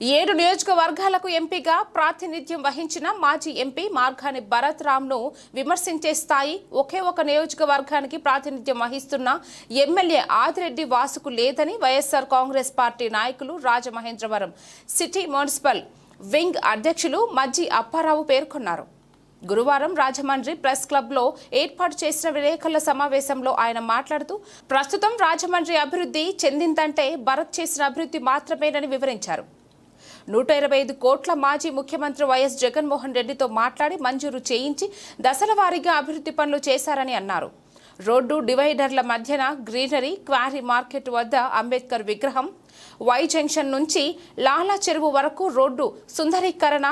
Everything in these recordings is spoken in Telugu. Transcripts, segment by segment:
ఏడు నియోజకవర్గాలకు ఎంపీగా ప్రాతినిధ్యం వహించిన మాజీ ఎంపీ మార్గాని భరత్ రామ్ను విమర్శించే స్థాయి ఒకే ఒక నియోజకవర్గానికి ప్రాతినిధ్యం వహిస్తున్న ఎమ్మెల్యే ఆదిరెడ్డి వాసుకు లేదని వైఎస్సార్ కాంగ్రెస్ పార్టీ నాయకులు రాజమహేంద్రవరం సిటీ మున్సిపల్ వింగ్ అధ్యక్షులు మజ్జి అప్పారావు పేర్కొన్నారు. గురువారం రాజమండ్రి ప్రెస్ క్లబ్లో ఏర్పాటు చేసిన విలేకరుల సమావేశంలో ఆయన మాట్లాడుతూ ప్రస్తుతం రాజమండ్రి అభివృద్ధి చెందిందంటే భరత్ చేసిన అభివృద్ధి మాత్రమేనని వివరించారు. నూట ఇరవై ఐదు కోట్ల మాజీ ముఖ్యమంత్రి వైఎస్ జగన్మోహన్ రెడ్డితో మాట్లాడి మంజూరు చేయించి దశల వారీగా అభివృద్ధి పనులు చేశారని అన్నారు. రోడ్డు డివైడర్ల మధ్యన గ్రీనరీ క్వారీ మార్కెట్ వద్ద అంబేద్కర్ విగ్రహం వై జంక్షన్ నుంచి లాలా చెరువు వరకు రోడ్డు సుందరీకరణ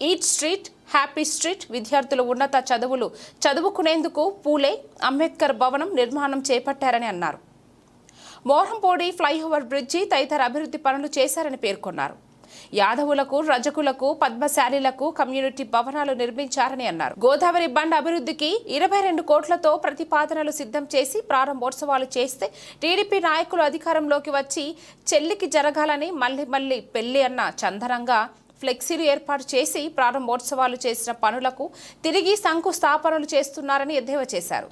ఈట్ స్ట్రీట్ హ్యాపీ స్ట్రీట్ విద్యార్థులు ఉన్నత చదువులు చదువుకునేందుకు పూలే అంబేద్కర్ భవనం నిర్మాణం చేపట్టారని అన్నారు. మోహంపోడి ఫ్లైఓవర్ బ్రిడ్జి తదితర అభివృద్ధి పనులు చేశారని పేర్కొన్నారు. యాదవులకు రజకులకు పద్మశాలిలకు కమ్యూనిటీ భవనాలు నిర్మించారని అన్నారు. గోదావరి బండ్ అభివృద్ధికి ఇరవై రెండు కోట్లతో ప్రతిపాదనలు సిద్ధం చేసి ప్రారంభోత్సవాలు చేస్తే టీడీపీ నాయకులు అధికారంలోకి వచ్చి చెల్లికి జరగాలని మళ్ళీ మళ్ళీ పెళ్ళి అన్న చందనంగా ఫ్లెక్సీలు ఏర్పాటు చేసి ప్రారంభోత్సవాలు చేసిన పనులకు తిరిగి శంకుస్థాపనలు చేస్తున్నారని ఎద్దేవా చేశారు.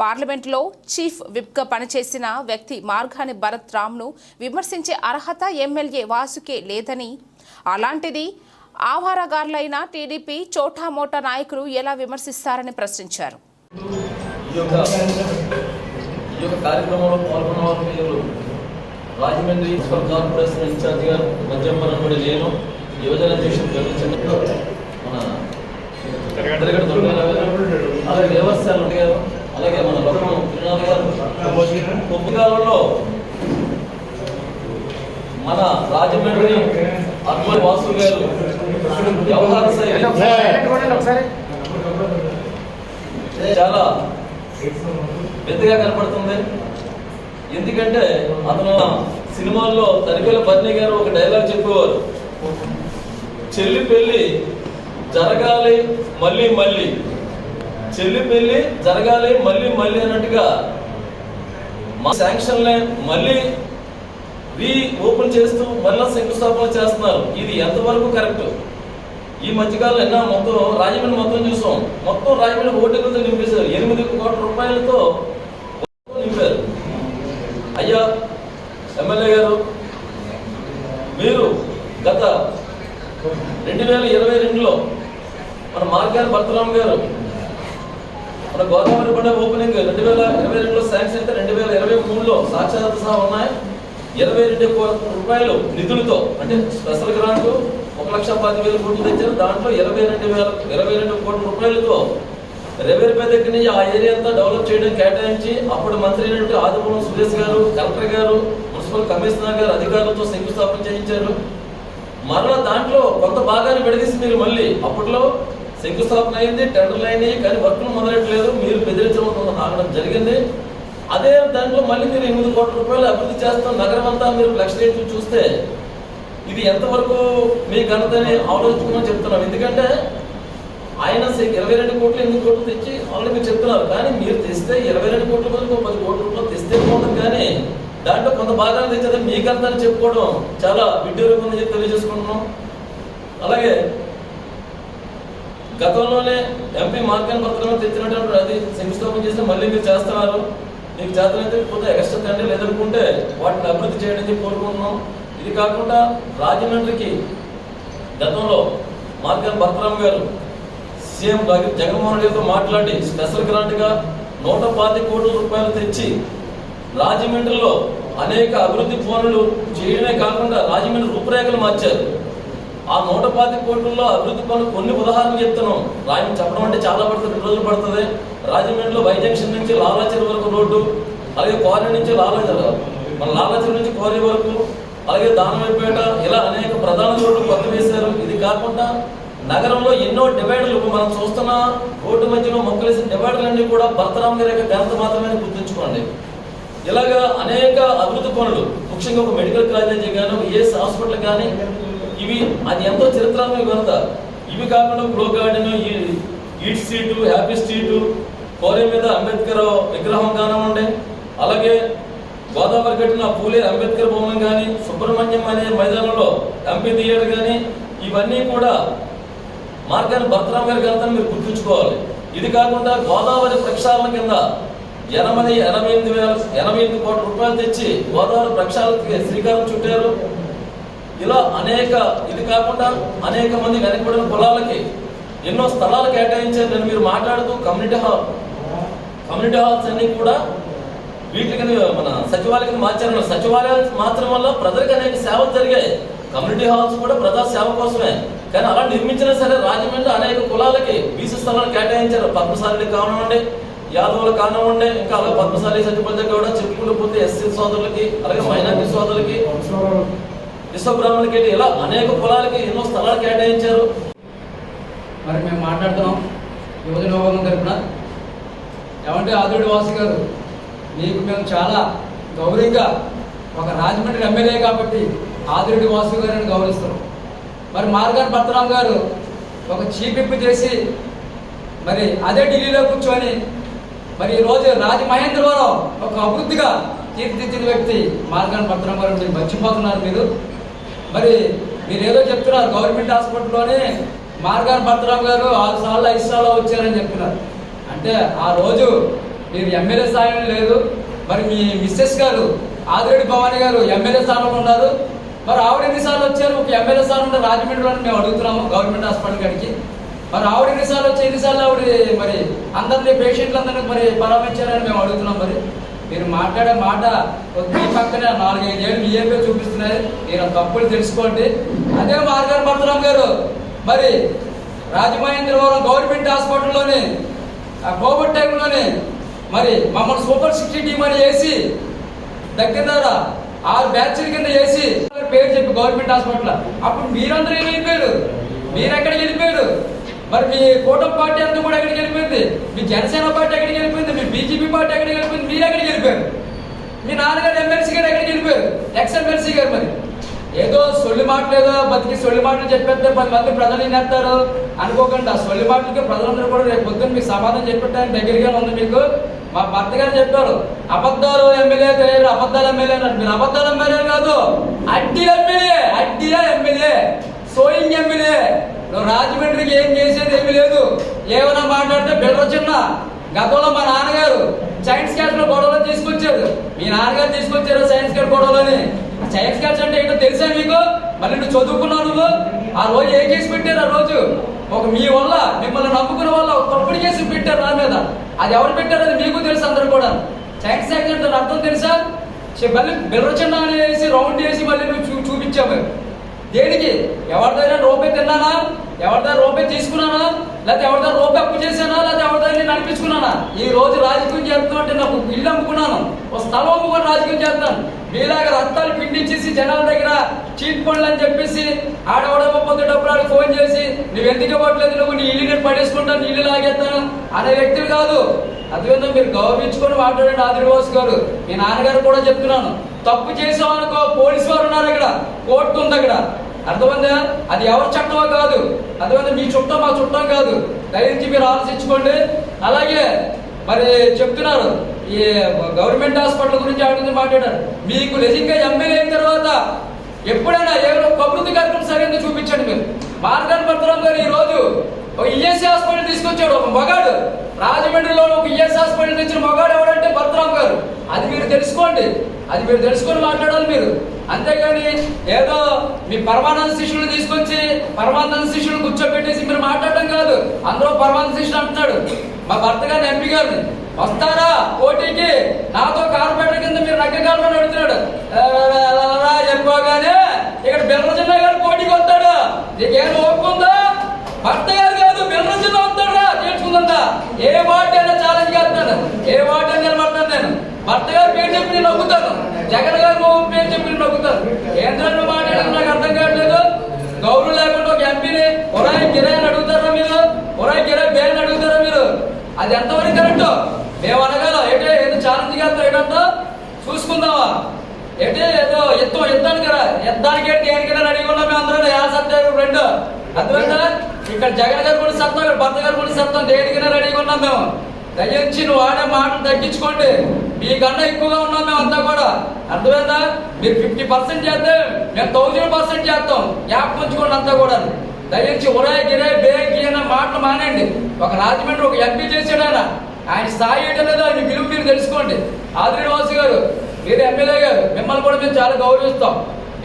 పార్లమెంటులో చీఫ్ విప్గా పనిచేసిన వ్యక్తి మార్గాని భరత్ రామ్ను విమర్శించే అర్హత ఎమ్మెల్యే వాసుకే లేదని. అలాంటిది ఆవారగారులైన టీడీపీ చోటామోటా నాయకులు ఎలా విమర్శిస్తారని ప్రశ్నించారు. కార్యక్రమంలో పాల్గొన్న వారు రాజమండ్రి మున్సిపల్ కార్పొరేషన్ ఇన్ఛార్జ్ గారు నేను యువజన అధ్యక్షుడు గమనించండి. మన అలాగే వ్యవస్థలు గారు అలాగే మన గారు మన రాజమండ్రి అర్మల్ వాసు గారు వ్యవహార చాలా పెద్దగా కనపడుతుంది. ఎందుకంటే అతను సినిమాల్లో తనిఖీల బర్ని గారు ఒక డైలాగ్ చెప్పేవారు. చెల్లి పెళ్ళి జరగాలి మళ్ళీ మళ్ళీ. చెల్లి పెళ్ళి జరగాలి మళ్ళీ మళ్ళీ అన్నట్టుగా మా శాంక్షన్లే మళ్ళీ రీ ఓపెన్ చేస్తూ మళ్ళా శంకుస్థాపన చేస్తున్నారు. ఇది ఎంతవరకు కరెక్ట్? ఈ మధ్యకాలంలో ఎన్నో మొత్తం రాజమండ్రి మొత్తం చూసాం. మొత్తం రాజమండ్రి ఓటర్లతో నింపేశారు. ఎనిమిది కోట్ల రూపాయలతో నింపారు. అయ్యా ఎమ్మెల్యే గారు మీరు గత రెండు వేల ఇరవై రెండులో మన మార్గాల భర్తరామ్ గారు మన గోదావరి బండ ఓపెనింగ్ రెండు వేల ఇరవై రెండులో శాంక్షన్ అయితే రెండు వేల ఇరవై మూడులో సాక్షాత్ సహా ఉన్నాయి. ఇరవై రెండు కోట్ల రూపాయలు నిధులతో అంటే స్పెషల్ గ్రాంట్ ఒక లక్ష పది వేల కోట్లు తెచ్చారు. దాంట్లో ఇరవై రెండు వేల ఇరవై రెండు కోట్ల రూపాయలతో రెవెన్యూ దగ్గర నుంచి ఆ ఏరియా అంతా డెవలప్ చేయడం కేటాయించి అప్పుడు మంత్రి అయినటువంటి ఆదిపురం సురేష్ గారు కలెక్టర్ గారు మున్సిపల్ కమిషనర్ గారు అధికారులతో శంకుస్థాపన చేయించారు. మరలా దాంట్లో కొంత భాగాన్ని విడదీసి మీరు మళ్ళీ అప్పట్లో శంకుస్థాపన అయింది టెండర్లు అయినాయి కానీ వర్క్లు మొదలెట్టలేదు. మీరు బెదిరించడం ఆగడం జరిగింది. అదే దాంట్లో మళ్ళీ మీరు ఎనిమిది కోట్ల రూపాయలు అభివృద్ధి చేస్తాం నగరం అంతా మీరు లక్ష రేట్లు చూస్తే ఇది ఎంతవరకు మీ ఘనతని ఆలోచించుకోమని చెప్తున్నాం ఎందుకంటే ఆయన ఇరవై రెండు కోట్లు ఎనిమిది కోట్లు తెచ్చి ఆల్రెడీ మీరు చెప్తున్నారు. కానీ మీరు తెస్తే ఇరవై రెండు కోట్ల బదులు పది కోట్ల రూపాయలు తెస్తే బాగుంటుంది. కానీ దాంట్లో కొంత భాగాన్ని తెచ్చేది మీ ఘనతని చెప్పుకోవడం చాలా విడ్డూరంగా ఉందని చెప్పి తెలియజేసుకుంటున్నాం. అలాగే గతంలోనే ఎంపీ మార్కెన్ పత్రంలో తెచ్చినటువంటి అది శంకుస్థాపన చేస్తే మళ్ళీ మీరు చేస్తున్నారు. మీకు చేతనైతే కొద్దిగా ఎక్స్ట్రా తండ్రి లేదనుకుంటే వాటిని అభివృద్ధి చేయడం కోరుకుంటున్నాం. ఇది కాకుండా రాజమండ్రికి గతంలో మార్కెన్ భర్తరామ్ గారు సీఎం జగన్మోహన్ రెడ్డితో మాట్లాడి స్పెషల్ గ్రాంట్గా నూట పాతి కోట్ల రూపాయలు తెచ్చి రాజమండ్రిలో అనేక అభివృద్ధి పనులు చేయడమే కాకుండా రాజమండ్రి రూపురేఖలు మార్చారు. ఆ నూట పాతి కోట్లలో అభివృద్ధి పనులు కొన్ని ఉదాహరణలు చెప్తున్నాం. రాజం చెప్పడం అంటే చాలా పడుతుంది రెండు రోజులు పడుతుంది. రాజమండ్రిలో వై జంక్షన్ నుంచి లాలాచెరు వరకు రోడ్డు అలాగే కోరి నుంచి లాలాచెరు మన లాలాచెరు నుంచి కోరి వరకు అలాగే దానవైపేట ఇలా అనేక ప్రధాన రోడ్లు కొత్త వేశారు. ఇది కాకుండా నగరంలో ఎన్నో డివైడర్లు మనం చూస్తున్న రోడ్డు మధ్యలో మొక్కలేసిన డివైడర్లన్నీ కూడా భర్తరామ్ గారి యొక్క ఘనత మాత్రమే గుర్తుంచుకోండి. ఇలాగా అనేక అభివృద్ధి పనులు ముఖ్యంగా ఒక మెడికల్ కాలేజీ కానీ ఏఎస్ హాస్పిటల్ కానీ ఇవి అది ఎంతో చరిత్రాత్మక ఘనత. ఇవి కాకుండా glow garden eat street happy street కోరే మీద అంబేద్కర్ విగ్రహం కానివ్వండి అలాగే గోదావరి కట్టిన పూలే అంబేద్కర్ భవనం కానీ సుబ్రహ్మణ్యం అనే మైదానంలో ఎంపీ థియేటర్ కానీ ఇవన్నీ కూడా మార్గాన్ని భర్తరామ్ గారి ఘనతను మీరు గుర్తుంచుకోవాలి. ఇది కాకుండా గోదావరి ప్రక్షాళన కింద ఎనభై ఎనభై ఎనిమిది వేల ఎనభై ఎనిమిది కోట్ల రూపాయలు తెచ్చి గోదావరి ప్రక్షాళనకి శ్రీకారం చుట్టారు. ఇలా అనేక ఇది కాకుండా అనేక మంది వెనకబడిన కులాలకి ఎన్నో స్థలాలు కేటాయించారు. నేను మీరు మాట్లాడుతూ కమ్యూనిటీ హాల్ కమ్యూనిటీ హాల్స్ అన్ని కూడా వీటికి మన సచివాలయానికి మార్చారు. సచివాలయాలు మార్చడం వల్ల ప్రజలకు అనేక సేవలు జరిగాయి. కమ్యూనిటీ హాల్స్ కూడా ప్రజా సేవ కోసమే. కానీ అలా నిర్మించినా సరే రాజమండ్రి అనేక కులాలకి బీసీ స్థలాలు కేటాయించారు. పద్మశాలి కానివ్వండి యాదవులు కానివ్వండి ఇంకా అలాగే పద్మశాలి సత్యపతి కూడా చెప్పుకుంటూ పోతే ఎస్సీ సోదరులకి అలాగే మైనార్టీ సోదరులకి విశ్వబ్రాహ్మణులకి ఇలా అనేక కులాలకి ఎన్నో స్థలాలు కేటాయించారు? మరి మేము మాట్లాడుతున్నాం. యువజన విభాగం తరపున. ఏమంటే ఆదుడి వాసు గారు మీకు మేము చాలా గౌరవంగా ఒక రాజమండ్రి ఎమ్మెల్యే కాబట్టి ఆదిరెడ్డి వాసు గారిని గౌరవిస్తారు మరి మార్గాన్ పత్రరామ్ గారు ఒక చీపిప్పు చేసి మరి అదే ఢిల్లీలో కూర్చొని మరి ఈరోజు రాజమహేంద్రవరం ఒక అభివృద్ధిగా తీర్చిదిద్దిన వ్యక్తి మార్గాన్ పత్రరామ్ గారు. మీరు మర్చిపోతున్నారు మీరు. మరి మీరు ఏదో చెప్తున్నారు గవర్నమెంట్ హాస్పిటల్లోనే మార్గాన్ భద్రరావు గారు ఆరు సార్లు ఐదు సార్లు వచ్చారని చెప్తున్నారు అంటే ఆ రోజు మీరు ఎమ్మెల్యే స్థాయిలో లేదు. మరి మీ మిస్సెస్ గారు ఆదిరెడ్డి భవానీ గారు ఎమ్మెల్యే స్థానంలో ఉన్నారు. మరి ఆవిడ ఎన్నిసార్లు వచ్చారు? ఒక ఎమ్మెల్యే స్థానంలో రాజమండ్రిలో మేము అడుగుతున్నాము గవర్నమెంట్ హాస్పిటల్ కాడికి. మరి ఆవిడ ఎన్నిసార్లు వచ్చి ఎన్నిసార్లు ఆవిడ మరి అందరినీ పేషెంట్లందరినీ మరి పరామర్శారని మేము అడుగుతున్నాం మరి. మీరు మాట్లాడే మాట మీ పక్కనే నాలుగైదు ఏళ్ళు మీ ఏపీ చూపిస్తున్నాయి మీరు తప్పులు తెలుసుకోండి. అదే మార్గార్ భద్రం గారు. మరి రాజమహేంద్రవరం గవర్నమెంట్ హాస్పిటల్లోని ఆ కోవిడ్ టైంలోని మరి మమ్మల్ని సూపర్ సిక్స్టీ టీమ్ అని వేసి దగ్గర దగ్గర ఆరు బ్యాచ్ల కింద వేసి పేరు చెప్పి గవర్నమెంట్ హాస్పిటల్. అప్పుడు మీరందరూ ఏం వెళ్ళిపోయారు. మీరు వెళ్ళిపోయారు? మరి మీ కూటమి పార్టీ అంతా కూడా ఎక్కడికి వెళ్ళిపోయింది? మీ జనసేన పార్టీ ఎక్కడికి వెళ్ళిపోయింది? మీ బీజేపీ పార్టీ ఎక్కడికి వెళ్ళిపోయింది? మీరు ఎక్కడికి వెళ్ళిపోయారు? మీ నాన్నగారు ఎమ్మెల్సీ గారు ఎక్కడికి వెళ్ళిపోయారు? ఎక్స్ ఎమ్మెల్సీ గారు మరి. ఏదో సొల్లి మాటలు ఏదో బతికి సొల్లి మాటలు చెప్పేస్తే పది మంది ప్రజలు వినేస్తారు. అనుకోకండి ఆ సొల్లి మాటలకి ప్రజలందరూ కూడా రేపు పొద్దున్న మీకు సమాధానం చెప్పడానికి దగ్గరగానే ఉంది మీకు. మా భర్త గారు చెప్పారు అబద్ధాలు ఎమ్మెల్యే తెలియదు అబద్ధాలు ఎమ్మెల్యే అన్నారు. మీరు అబద్ధాలు ఎమ్మెల్యే కాదు. అడ్డి ఎమ్మెల్యే అడ్డియా ఎమ్మెల్యే? సోయింగ్ ఎమ్మెల్యే. నువ్వు రాజమండ్రికి ఏం చేసేది ఏమీ లేదు. ఏమైనా మాట్లాడితే బిల్డర్ చిన్న. గతంలో మా నాన్నగారు సైన్స్ క్యాచ్లో గొడవలు తీసుకొచ్చారు. మీ నాన్నగారు తీసుకొచ్చారు సైన్స్ క్లాస్ గొడవలని సైన్స్ క్యాచ్ అంటే ఏంటో తెలుసా మీకు? మళ్ళీ నువ్వు చదువుకున్నావు నువ్వు? ఆ రోజు ఏ కేసు పెట్టారు ఆ రోజు? ఒక మీ వల్ల మిమ్మల్ని నమ్ముకున్న వల్ల ఒక తప్పుడు కేసు పెట్టారు నా మీద. అది ఎవరు పెట్టారు అది మీకు తెలుసు అందరు కూడా. సైన్స్ క్యాచ్ అంటే అర్థం తెలుసా? మళ్ళీ బిల్డర్ చిన్న అనేసి రౌండ్ చేసి మళ్ళీ నువ్వు చూ చూపించావు. దేనికి? ఎవరిదైనా రూపాయి తిన్నానా? ఎవరిదైనా రూపే తీసుకున్నానా? లేకపోతే ఎవరిదైనా రూపే అప్పు చేశానా? లేకపోతే ఎవరిదైనా నేను అనిపించుకున్నానా ఈ రోజు రాజకీయం చేస్తున్నావు అంటే నాకు ఇల్లు అమ్ముకున్నాను. ఒక స్థలం అమ్ముకొని రాజకీయం చేస్తాను. మీలాగా రక్తాలు పిండించేసి జనాల దగ్గర చీట్ పనులు అని చెప్పేసి ఆడవడకపోతే డబ్బులు ఫోన్ చేసి నువ్వు ఎందుకు ఇవ్వట్లేదు? నువ్వు నీ ఇల్లు నేను పడేసుకుంటాను నీ ఇల్లు లాగేస్తాను అనే వ్యక్తులు కాదు. అదేవిధంగా మీరు గౌరవించుకొని మాట్లాడండి ఆదివాస్ గారు. మీ నాన్నగారు కూడా చెప్తున్నాను. తప్పు చేసాం అనుకో పోలీసు వారు ఉన్నారు ఇక్కడ. కోర్టు ఉంది అక్కడ. అర్థమైందా? అది ఎవరి చట్టమో కాదు. అర్థమైందా? మీ చుట్టం మా చుట్టం కాదు. దయచేసి మీరు ఆలోచించుకోండి అలాగే మరి చెప్తున్నారు ఈ గవర్నమెంట్ హాస్పిటల్ గురించి ఆడుతుంది మాట్లాడారు. మీకు నిజంగా ఎమ్మెల్యే అయిన తర్వాత ఎప్పుడైనా ఏమైనా ఒక అభివృద్ధి కార్యక్రమం సరైనది చూపించండి మీరు. మార్గాన్ భద్రం గారు ఈ రోజు ఒక ఈఎస్సీ హాస్పిటల్ తీసుకొచ్చాడు ఒక మగాడు. రాజమండ్రిలో ఒక ఈఎస్ హాస్పిటల్ తెచ్చిన మగాడు ఎవడంటే భద్రం గారు. అది మీరు తెలుసుకోండి. అది మీరు తెలుసుకొని మాట్లాడాలి మీరు. అంతేగాని ఏదో మీ పరమానంద శిష్యులు తీసుకొచ్చి పరమానంద శిష్యులు కూర్చోబెట్టేసి మీరు మాట్లాడడం కాదు. అందరూ పరమానంద శిష్యులు అంటున్నాడు. మా భర్త గారిని ఎంపీ గారిని వస్తారా పోటీకి? నాతో కార్పొరేటర్ కింద మీరు నగ్గకాలని అడుగుతున్నాడు. ఎలా చెప్పగానే ఇక్కడ బిల్లజన్న గారు పోటీకి వస్తాడు. నీకేం ఒప్పుకుందా భర్త గారు కాదు బిల్లజన్న వస్తాడా నేర్చుకుందా ఏ వాటి అయినా ఛాలెంజ్ చేస్తాను. ఏ వాటి అయినా నిలబడతాను నేను. భర్త గారు పేరు చెప్పి నేను నవ్వుతాను. జగన్ గారు పేరు చెప్పి నవ్వుతారు. కేంద్రంలో నువ్వు మాట్లాడడం నాకు అర్థం కావట్లేదు. గౌరవం లేకుండా ఒక ఎంపీని ఒరాయి గిరాయి అని అడుగుతారా మీరు? ఒరాయి గిరాయి బే అని అడుగుతారా మీరు? అది ఎంతవరకు కరెక్ట్? మేము అనగల ఏంటో ఏదో ఛాలెంజ్ చేస్తా ఏంటంట చూసుకుందామా? ఏంటి ఏదో ఎత్తు ఎత్తాను కదా ఎత్తానికి ఏంటి దేనికైనా అడిగి ఉన్నాం మేము అందరం. యా సత్యం రెండు అర్థమైందా? ఇక్కడ జగన్ గారు కూడా సత్తం ఇక్కడ భర్త గారు కూడా సత్తాం దేనికైనా అడిగి ఉన్నాం మేము. దయించి నువ్వు ఆడే మాటలు తగ్గించుకోండి. మీకన్నా ఎక్కువగా ఉన్నాం మేము అంతా కూడా. అర్థమైందా? మీరు ఫిఫ్టీ పర్సెంట్ చేస్తే మేము థౌజండ్ పర్సెంట్ చేస్తాం. గ్యాప్ ఉంచుకోండి అంతా కూడా. దయించి ఉరాయ్ గిరాయ్ బేగి అన్న మాటలు మానేయండి. ఒక రాజమండ్రి ఒక ఎంపీ చేశాడు ఆయన. ఆయన స్థాయి ఏంటో లేదో ఆయన విలువ మీరు తెలుసుకోండి. ఆదిరి వాసు గారు మీరు ఎమ్మెల్యే గారు మిమ్మల్ని కూడా మేము చాలా గౌరవిస్తాం.